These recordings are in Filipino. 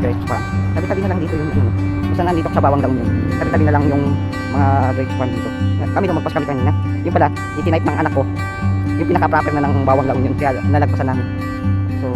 grapes farm. Tabi-tabi na lang dito yung yung basta nandito sa bawang daw yun. Tabi-tabi na lang yung mga grapes farm dito. Kami nung magpas kami kanina. Yung pala, itinipe ng anak ko. Yung pinaka-proper na ng bawang daw yun. Kaya nalagpasan namin. So,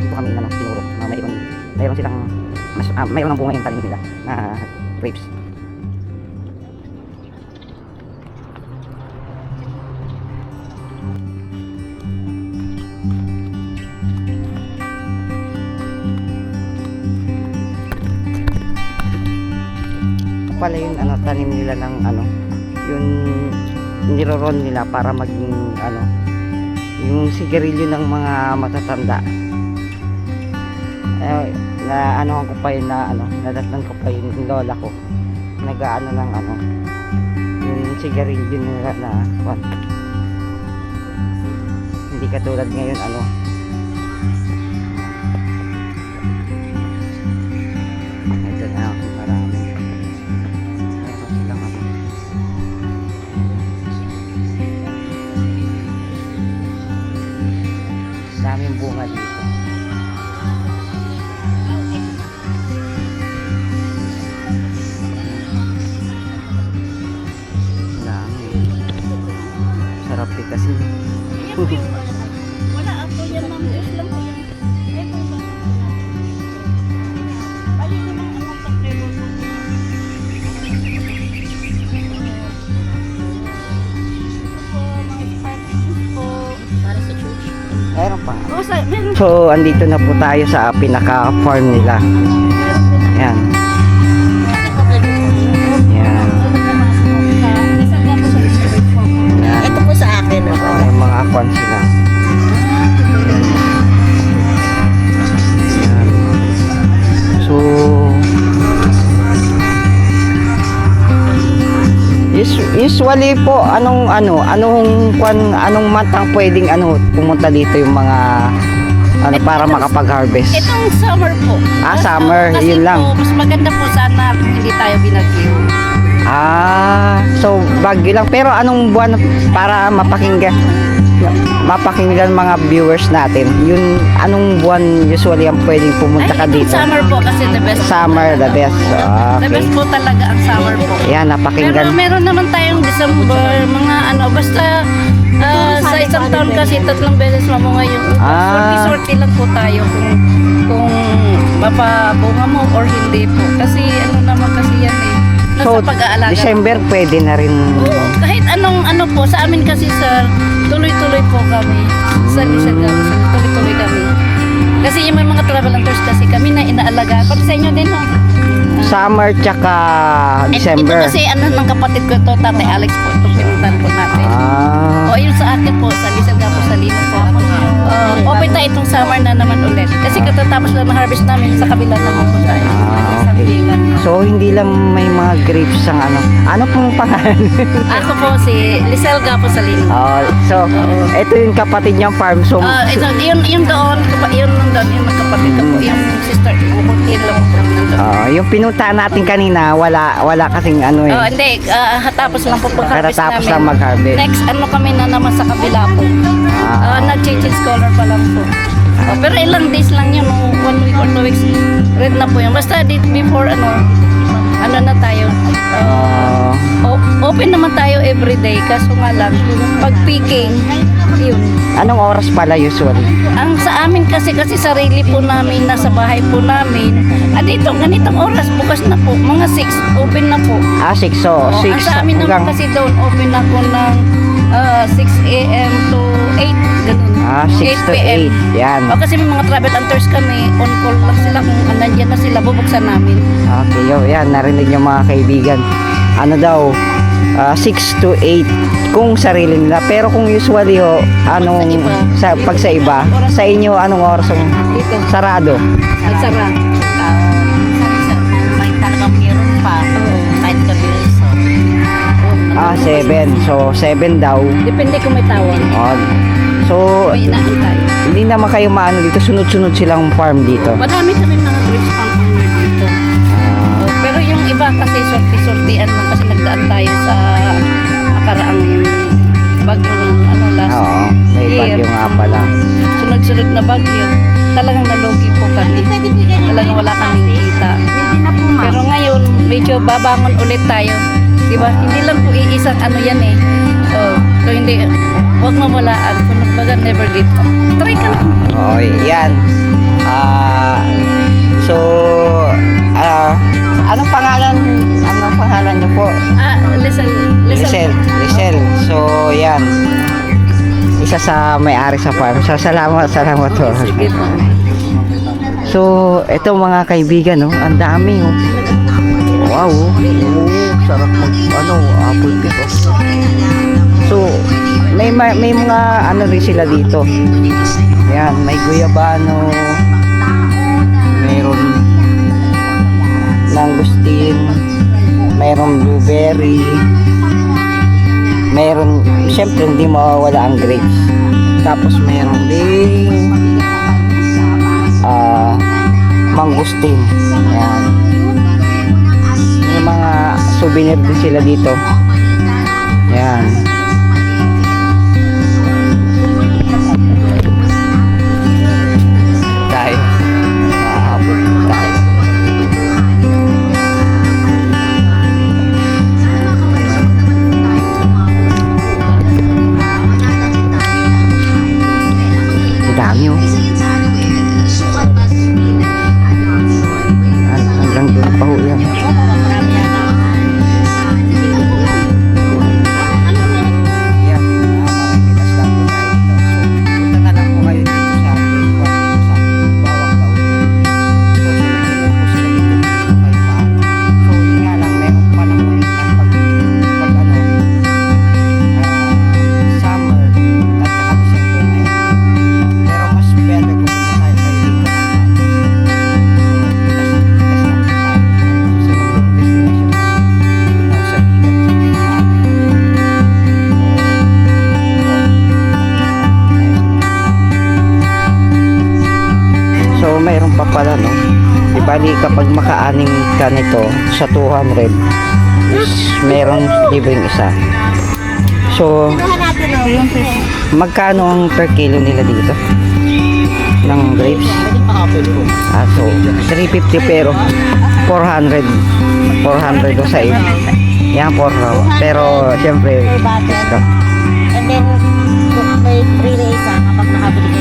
dito kami na tinuro na mayroon, mayroon silang mas, ah, mayroon ng bunga yung tanim nila na grapes. Pala yung ano tanim nila ng ano yung niroron nila para maging ano yung sigarilyo ng mga matatanda. Eh, na ano ko pa yun na ano nadatnan ko pa yung lola ko. Nagaano ng ano yung sigarilyo nila na what? Hindi katulad ngayon ano. Ito na Wala ako yan ma'am. Yes lang po yan. Oh, So, andito na po tayo sa pinaka-farm nila. Usually po, anong ano, anong kwan, anong matang pwedeng ano, pumunta dito yung mga ano para makapag-harvest. Itong summer po. Ah, summer, Kasi yun lang. Po, mas maganda po sana kung hindi tayo binagyo. Ah, so bagyo lang. Pero anong buwan para mapakinggan mapakinggan mga viewers natin? Yun anong buwan usually ang pwedeng pumunta ka Ay, dito? summer po kasi the best. Summer, the best. Ah, The Okay. best po talaga ang summer po. Yan, Pero napakinggan. meron naman tayong December, mga ano, basta ah, sa isang taon kasi tatlong beses mamunga yung Ah. Sorti-sorti lang po tayo kung, kung mapabunga mo or hindi po. Kasi ano naman kasi yan eh. So, pag-aalaga. December pwede na rin. Oo, kahit anong ano po, sa amin kasi sir, tuloy-tuloy po kami. Sa Luzon kami, sir, tuloy-tuloy kami. Kasi yung may mga travelers kasi kami na inaalagaan. Pati sa inyo din, no? Summer tsaka December. Ito kasi ano ng kapatid ko to, Tatay Alex po, itong pinuntan po natin. Ah, O yun sa akin po, sa Lizal po sa Lino po. Uh, open tayo itong summer na naman ulit. Kasi katatapos lang ng harvest namin, sa kabila naman po tayo. Ah, So hindi lang may mga grapes ang ano. Ano pong pangalan? Ako po si Lizelga po sa Lino. oh, so ito yung kapatid niyang farm. So Ah, ito, yun, yun doon, kapa- yun doon, yung magkapatid ko po, yung sister, yun lang po. nandun. Ah, yung pinuntahan natin kanina, wala wala kasing ano eh. Oh, hindi, ah, hatapos lang po pag-harvest Katatapos namin. lang mag-harvest. Next, ano kami na naman sa kabila po. Ah. Ah, nag-change scholar pa lang po. Oh, pero ilang days lang yun, oh, one week or two weeks, red na po yun. Basta di- before, ano, ano na tayo, o- open naman tayo everyday, kaso nga lang, pag picking, yun. anong oras pala usually? Ang sa amin kasi, kasi sarili po namin, nasa bahay po namin, ah, dito, ganitong oras, bukas na po, mga 6, open na po. Ah, 6 so, Oo, 6 ang sa amin hanggang naman kasi doon, open ako ng ah, 6 a.m. to 8, ganun. Ah, 6 to 8. Yan. O kasi may mga travel hunters kami, on call lang sila kung nandyan na sila, bubuksan namin. Okay, yo, yan narinig niyo mga kaibigan. Ano daw? ah, 6 to 8 kung sarili nila. Pero kung usually ho, anong iba. sa pag sa iba, sa inyo anong oras ang sarado? kabili so. Ah, 7. So 7 daw. Depende kung may tawag. On. So, May hindi naman kayo maano dito, sunod-sunod silang farm dito. Madami kami mga grapes pang owner dito. Oh, pero yung iba kasi sorti-sortian lang kasi nagdaan tayo sa nakaraang bagyo ng ano last oo, may year. bagyo nga pala. Sunod-sunod na bagyo. Talagang nalugi po kami. Talagang wala kaming kita. Pero ngayon, medyo babangon ulit tayo. Di ba? Hindi lang po iisang ano yan eh. Oh, so hindi, huwag mawalaan. Kung baga never give up. Try ka lang. Oh, yan. Ah, so, ah, anong pangalan? Anong pangalan niyo po? Ah, listen, listen. Lisel. Lisel. So, yan. Isa sa may-ari sa farm. So, salamat, salamat po. Sige po. So, ito mga kaibigan, no? Ang dami, oh. Wow, oh. Oh, sarap mag, ano, apple pit, oh. So, may, ma- may mga ano rin sila dito. Yan, may guyabano. Meron langustin. Meron blueberry. Meron, syempre hindi mawawala ang grapes. Tapos meron din ah mangustin. Yan. May mga souvenir din sila dito. Yan. Ang ka nito sa 200, is meron libreng isa. So, magkano ang per kilo nila dito? Ng grapes? Ah, so, 350 pero 400. 400 o sa iyo. Yan, 4 raw. Pero, syempre, discount. And then, may free na isa kapag nakabili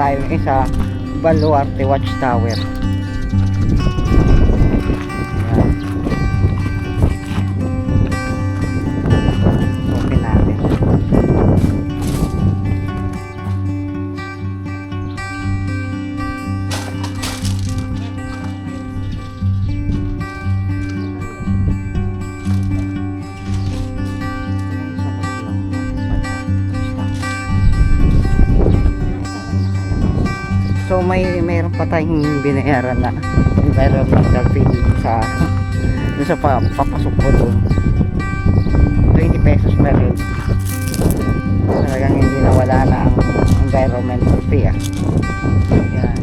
tayo ngayon sa Baluarte Watchtower. May mayroon pa tayong binayaran na environmental fee dito sa dun sa pa, papasok ko doon. 20 pesos per head talagang hindi nawala na ang environmental fee ah. Yan